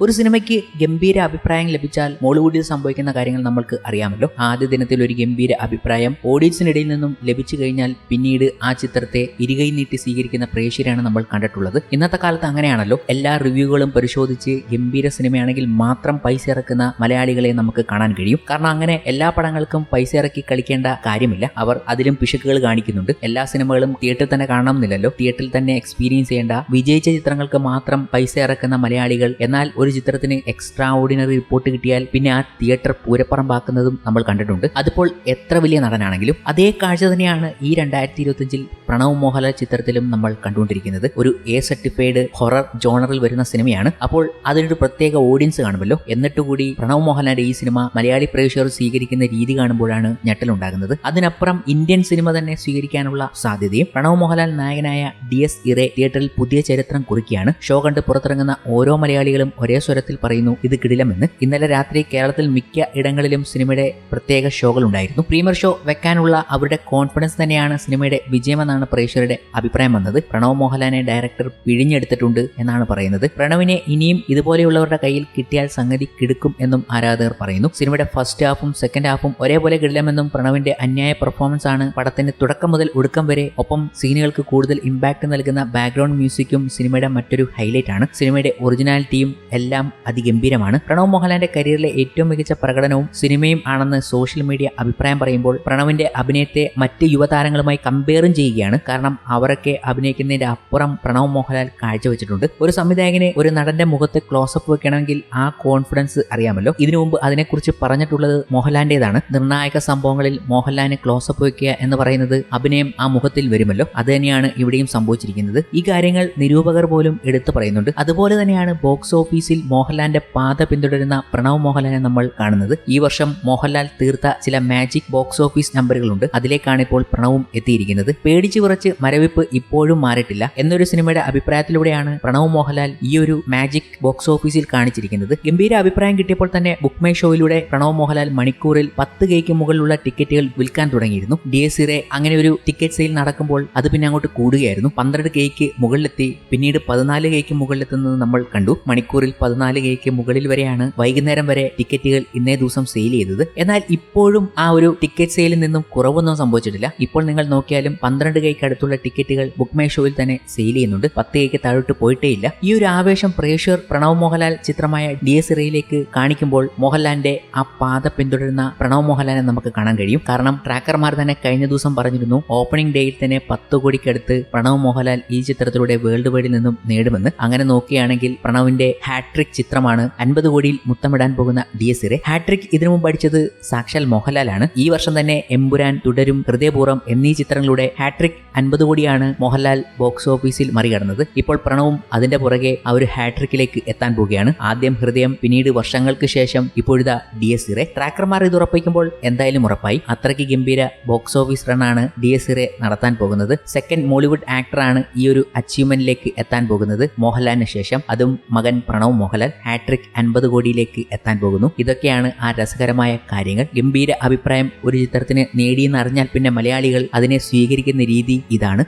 ഒരു സിനിമയ്ക്ക് ഗംഭീര അഭിപ്രായം ലഭിച്ചാൽ മോളിവുഡിൽ സംഭവിക്കുന്ന കാര്യങ്ങൾ നമ്മൾക്ക് അറിയാമല്ലോ. ആദ്യ ദിനത്തിൽ ഒരു ഗംഭീര അഭിപ്രായം ഓഡിയൻസിനിടയിൽ നിന്നും ലഭിച്ചു കഴിഞ്ഞാൽ പിന്നീട് ആ ചിത്രത്തെ ഇരുകൈ നീട്ടി സ്വീകരിക്കുന്ന പ്രേക്ഷകരാണ് നമ്മൾ കണ്ടിട്ടുള്ളത്. ഇന്നത്തെ കാലത്ത് അങ്ങനെയാണല്ലോ. എല്ലാ റിവ്യൂകളും പരിശോധിച്ച് ഗംഭീര സിനിമയാണെങ്കിൽ മാത്രം പൈസ ഇറക്കുന്ന മലയാളികളെ നമുക്ക് കാണാൻ കഴിയും. കാരണം അങ്ങനെ എല്ലാ പടങ്ങൾക്കും പൈസ ഇറക്കി കളിക്കേണ്ട കാര്യമില്ല. അവർ അതിലും പിശക്കുകൾ കാണിക്കുന്നുണ്ട്. എല്ലാ സിനിമകളും തിയേറ്ററിൽ തന്നെ കാണണമെന്നില്ലല്ലോ. തിയേറ്ററിൽ തന്നെ എക്സ്പീരിയൻസ് ചെയ്യേണ്ട വിജയിച്ച ചിത്രങ്ങൾക്ക് മാത്രം പൈസ ഇറക്കുന്ന മലയാളികൾ എന്നാൽ ഒരു ചിത്രത്തിന് എക്സ്ട്രാ ഓർഡിനറി റിപ്പോർട്ട് കിട്ടിയാൽ പിന്നെ ആ തിയേറ്റർ പൂരപ്പറമ്പാക്കുന്നതും നമ്മൾ കണ്ടിട്ടുണ്ട്. അതിപ്പോൾ എത്ര വലിയ നടനാണെങ്കിലും അതേ കാഴ്ച തന്നെയാണ് ഈ രണ്ടായിരത്തി ഇരുപത്തിയഞ്ചിൽ പ്രണവ് മോഹൻലാൽ ചിത്രത്തിലും നമ്മൾ കണ്ടുകൊണ്ടിരിക്കുന്നത്. ഒരു എ സർട്ടിഫൈഡ് ഹൊറർ ജോണറിൽ വരുന്ന സിനിമയാണ്. അപ്പോൾ അതിനൊരു പ്രത്യേക ഓഡിയൻസ് കാണുമല്ലോ. എന്നിട്ട് കൂടി പ്രണവ് മോഹൻലാലിന്റെ ഈ സിനിമ മലയാളി പ്രേക്ഷകർ സ്വീകരിക്കുന്ന രീതി കാണുമ്പോഴാണ് ഞെട്ടലുണ്ടാകുന്നത്. അതിനപ്പുറം ഇന്ത്യൻ സിനിമ തന്നെ സ്വീകരിക്കാനുള്ള സാധ്യതയും പ്രണവ് മോഹൻലാൽ നായകനായ ഡി എസ് ഇറെ തിയേറ്ററിൽ പുതിയ ചരിത്രം കുറിക്കുകയാണ്. ഷോ കണ്ട് പുറത്തിറങ്ങുന്ന ഓരോ മലയാളികളും ഒരേ സ്വരത്തിൽ പറയുന്നു ഇത് കിടിലമെന്ന്. ഇന്നലെ രാത്രി കേരളത്തിൽ മിക്ക ഇടങ്ങളിലും സിനിമയുടെ പ്രത്യേക ഷോകൾ ഉണ്ടായിരുന്നു. പ്രീമിയർ ഷോ വെക്കാനുള്ള അവരുടെ കോൺഫിഡൻസ് തന്നെയാണ് സിനിമയുടെ വിജയമെന്നാണ് പ്രേക്ഷകരുടെ അഭിപ്രായം വന്നത്. പ്രണവ് മോഹൻലാലിനെ ഡയറക്ടർ പിഴിഞ്ഞെടുത്തിട്ടുണ്ട് എന്നാണ് പറയുന്നത്. പ്രണവിനെ ഇനിയും ഇതുപോലെയുള്ളവരുടെ കയ്യിൽ കിട്ടിയാൽ സംഗതി കിടക്കും എന്നും ആരാധകർ പറയുന്നു. സിനിമയുടെ ഫസ്റ്റ് ഹാഫും സെക്കൻഡ് ഹാഫും ഒരേപോലെ കിടിലമെന്നും പ്രണവിന്റെ അന്യായ പെർഫോമൻസ് ആണ് പടത്തിന്റെ തുടക്കം മുതൽ ഒടുക്കം വരെ. ഒപ്പം സീനുകൾക്ക് കൂടുതൽ ഇമ്പാക്ട് നൽകുന്ന ബാക്ക്ഗ്രൗണ്ട് മ്യൂസിക്കും സിനിമയുടെ മറ്റൊരു ഹൈലൈറ്റ് ആണ്. സിനിമയുടെ ഒറിജിനാലിറ്റിയും അതിഗംഭീരമാണ്. പ്രണവ് മോഹൻലാലിന്റെ കരിയറിലെ ഏറ്റവും മികച്ച പ്രകടനവും സിനിമയും ആണെന്ന് സോഷ്യൽ മീഡിയ അഭിപ്രായം പറയുമ്പോൾ പ്രണവിന്റെ അഭിനയത്തെ മറ്റ് യുവതാരങ്ങളുമായി കമ്പയറും ചെയ്യുകയാണ്. കാരണം അവരൊക്കെ അഭിനയിക്കുന്നതിന്റെ അപ്പുറം പ്രണവ് മോഹൻലാൽ കാഴ്ചവെച്ചിട്ടുണ്ട്. ഒരു സംവിധായകനെ ഒരു നടന്റെ മുഖത്ത് ക്ലോസപ്പ് വെക്കണമെങ്കിൽ ആ കോൺഫിഡൻസ് അറിയാമല്ലോ. ഇതിനു മുമ്പ് അതിനെക്കുറിച്ച് പറഞ്ഞിട്ടുള്ളത് മോഹൻലാലിന്റേതാണ്. നിർണായക സംഭവങ്ങളിൽ മോഹൻലാലിന് ക്ലോസപ്പ് വെക്കുക എന്ന് പറയുന്നത് അഭിനയം ആ മുഖത്തിൽ വരുമല്ലോ. അത് തന്നെയാണ് ഇവിടെയും സംഭവിച്ചിരിക്കുന്നത്. ഈ കാര്യങ്ങൾ നിരൂപകർ പോലും എടുത്തു പറയുന്നുണ്ട്. അതുപോലെ തന്നെയാണ് ബോക്സ് ഓഫീസിൽ മോഹൻലാലിന്റെ പാത പിന്തുടരുന്ന പ്രണവ് മോഹൻലാലിനെ നമ്മൾ കാണുന്നത്. ഈ വർഷം മോഹൻലാൽ തീർത്ത ചില മാജിക് ബോക്സ് ഓഫീസ് നമ്പറുകളുണ്ട് അതിലേക്കാണ് ഇപ്പോൾ പ്രണവും എത്തിയിരിക്കുന്നത്. പേടിച്ചു കുറച്ച് മരവിപ്പ് ഇപ്പോഴും മാറിയിട്ടില്ല. എന്നൊരു സിനിമയുടെ അഭിപ്രായത്തിലൂടെയാണ് പ്രണവ് മോഹൻലാൽ ഈ ഒരു മാജിക് ബോക്സ് ഓഫീസിൽ കാണിച്ചിരിക്കുന്നത്. ഗംഭീര അഭിപ്രായം കിട്ടിയപ്പോൾ തന്നെ ബുക്ക് മൈ ഷോയിലൂടെ പ്രണവ് മോഹൻലാൽ മണിക്കൂറിൽ പത്ത് കെയ്ക്ക് മുകളിലുള്ള ടിക്കറ്റുകൾ വിൽക്കാൻ തുടങ്ങിയിരുന്നു. ഡി എസ് ഇറെ അങ്ങനെ ഒരു ടിക്കറ്റ് സെയിൽ നടക്കുമ്പോൾ അത് പിന്നെ അങ്ങോട്ട് കൂടുകയായിരുന്നു. പന്ത്രണ്ട് കെയ്ക്ക് മുകളിലെത്തി പിന്നീട് പതിനാല് കെയ്ക്ക് മുകളിലെത്തുന്നത് നമ്മൾ കണ്ടു. മണിക്കൂറിൽ പതിനാല് കെക്ക് മുകളിൽ വരെയാണ് വൈകുന്നേരം വരെ ടിക്കറ്റുകൾ ഇന്നേ ദിവസം സെയിൽ ചെയ്തത്. എന്നാൽ ഇപ്പോഴും ആ ഒരു ടിക്കറ്റ് സെയിലിൽ നിന്നും കുറവൊന്നും സംഭവിച്ചിട്ടില്ല. ഇപ്പോൾ നിങ്ങൾ നോക്കിയാലും പന്ത്രണ്ട് കൈക്ക് അടുത്തുള്ള ടിക്കറ്റുകൾ ബുക്ക് മൈ ഷോയിൽ തന്നെ സെയിൽ ചെയ്യുന്നുണ്ട്. പത്ത് കൈക്ക് താഴോട്ട് പോയിട്ടേ ഇല്ല. ഈ ഒരു ആവേശം പ്രേക്ഷകർ പ്രണവ് മോഹൻലാൽ ചിത്രമായ ഡി എസ് ഇറയിലേക്ക് കാണിക്കുമ്പോൾ മോഹൻലാലിന്റെ ആ പാത പിന്തുടരുന്ന പ്രണവ് മോഹൻലാലിനെ നമുക്ക് കാണാൻ കഴിയും. കാരണം ട്രാക്കർമാർ തന്നെ കഴിഞ്ഞ ദിവസം പറഞ്ഞിരുന്നു ഓപ്പണിംഗ് ഡേയിൽ തന്നെ പത്ത് കോടിക്കടുത്ത് പ്രണവ് മോഹൻലാൽ ഈ ചിത്രത്തിലൂടെ വേൾഡ് വൈഡിൽ നിന്നും നേടുമെന്ന്. അങ്ങനെ നോക്കുകയാണെങ്കിൽ പ്രണവിന്റെ ഹാട്രിക് ചിത്രമാണ് അൻപത് കോടിയിൽ മുത്തമിടാൻ പോകുന്ന ഡി എസ് ഇറെ ഹാട്രിക് ഇതിനു മുമ്പ് അടിച്ചത് സാക്ഷാൽ മോഹൻലാലാണ്. ഈ വർഷം തന്നെ എമ്പുരാൻ തുടരും ഹൃദയപൂർവം എന്നീ ചിത്രങ്ങളുടെ ഹാട്രിക് അൻപത് കോടിയാണ് മോഹൻലാൽ ബോക്സ് ഓഫീസിൽ മറികടന്നത്. ഇപ്പോൾ പ്രണവും അതിന്റെ പുറകെ ആ ഒരു ഹാട്രിക്കിലേക്ക് എത്താൻ പോവുകയാണ്. ആദ്യം ഹൃദയം പിന്നീട് വർഷങ്ങൾക്ക് ശേഷം ഇപ്പോഴത്തെ ഡി എസ് ഇറെ ട്രാക്കർമാർ ഇത് ഉറപ്പിക്കുമ്പോൾ എന്തായാലും ഉറപ്പായി. അത്രയ്ക്ക് ഗംഭീര ബോക്സ് ഓഫീസ് റണ്ണാണ് ഡി എസ് ഇറെ നടത്താൻ പോകുന്നത്. സെക്കൻഡ് മോളിവുഡ് ആക്ടറാണ് ഈ ഒരു അച്ചീവ്മെന്റിലേക്ക് എത്താൻ പോകുന്നത് മോഹൻലാലിന് ശേഷം. അതും മകൻ പ്രണവ് മോഹൻലാൽ ഹാട്രിക് അൻപത് കോടിയിലേക്ക് എത്താൻ പോകുന്നു. ഇതൊക്കെയാണ് ആ രസകരമായ കാര്യങ്ങൾ. ഗംഭീര അഭിപ്രായം ഒരു ചിത്രത്തിന് നേടിയെന്ന് അറിഞ്ഞാൽ പിന്നെ മലയാളികൾ അതിനെ സ്വീകരിക്കുന്ന രീതി ഇതാണ്.